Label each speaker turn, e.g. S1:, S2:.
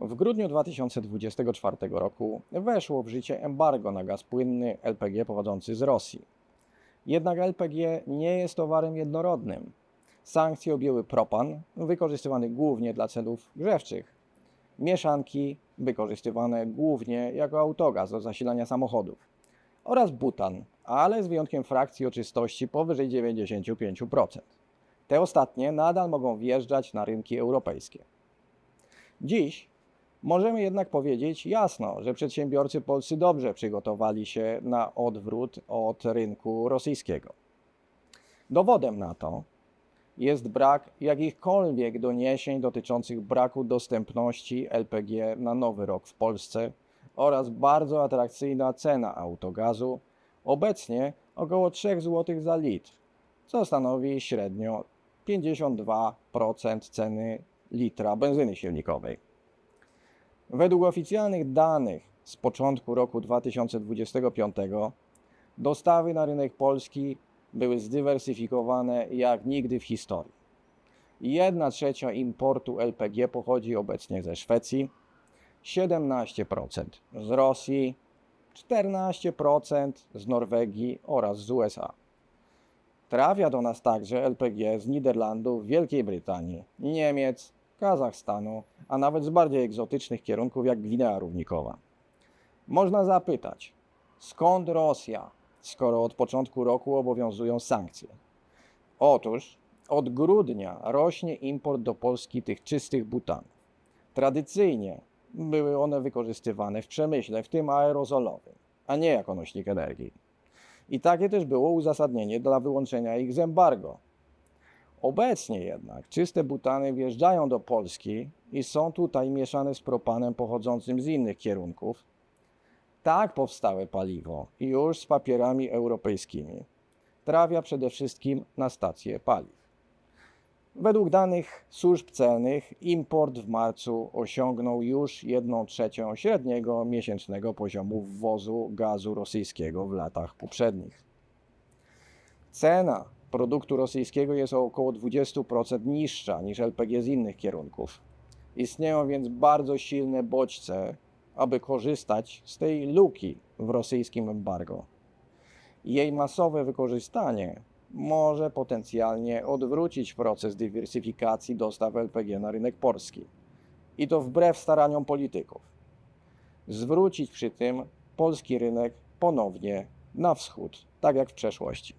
S1: W grudniu 2024 roku weszło w życie embargo na gaz płynny LPG pochodzący z Rosji. Jednak LPG nie jest towarem jednorodnym. Sankcje objęły propan, wykorzystywany głównie dla celów grzewczych, mieszanki wykorzystywane głównie jako autogaz do zasilania samochodów oraz butan, ale z wyjątkiem frakcji o czystości powyżej 95%. Te ostatnie nadal mogą wjeżdżać na rynki europejskie. Dziś możemy jednak powiedzieć jasno, że przedsiębiorcy polscy dobrze przygotowali się na odwrót od rynku rosyjskiego. Dowodem na to jest brak jakichkolwiek doniesień dotyczących braku dostępności LPG na nowy rok w Polsce oraz bardzo atrakcyjna cena autogazu, obecnie około 3 zł za litr, co stanowi średnio 52% ceny litra benzyny silnikowej. Według oficjalnych danych z początku roku 2025 dostawy na rynek polski były zdywersyfikowane jak nigdy w historii. Jedna trzecia importu LPG pochodzi obecnie ze Szwecji, 17% z Rosji, 14% z Norwegii oraz z USA. Trafia do nas także LPG z Niderlandów, Wielkiej Brytanii, Niemiec, Kazachstanu, a nawet z bardziej egzotycznych kierunków jak Gwinea Równikowa. Można zapytać, skąd Rosja, skoro od początku roku obowiązują sankcje? Otóż od grudnia rośnie import do Polski tych czystych butanów. Tradycyjnie były one wykorzystywane w przemyśle, w tym aerozolowym, a nie jako nośnik energii. I takie też było uzasadnienie dla wyłączenia ich z embargo. Obecnie jednak czyste butany wjeżdżają do Polski i są tutaj mieszane z propanem pochodzącym z innych kierunków. Tak powstałe paliwo, już z papierami europejskimi, trafia przede wszystkim na stacje paliw. Według danych służb celnych import w marcu osiągnął już 1 trzecią średniego miesięcznego poziomu wwozu gazu rosyjskiego w latach poprzednich. Cena produktu rosyjskiego jest o około 20% niższa niż LPG z innych kierunków. Istnieją więc bardzo silne bodźce, aby korzystać z tej luki w rosyjskim embargo. Jej masowe wykorzystanie może potencjalnie odwrócić proces dywersyfikacji dostaw LPG na rynek polski. I to wbrew staraniom polityków. Zwrócić przy tym polski rynek ponownie na wschód, tak jak w przeszłości.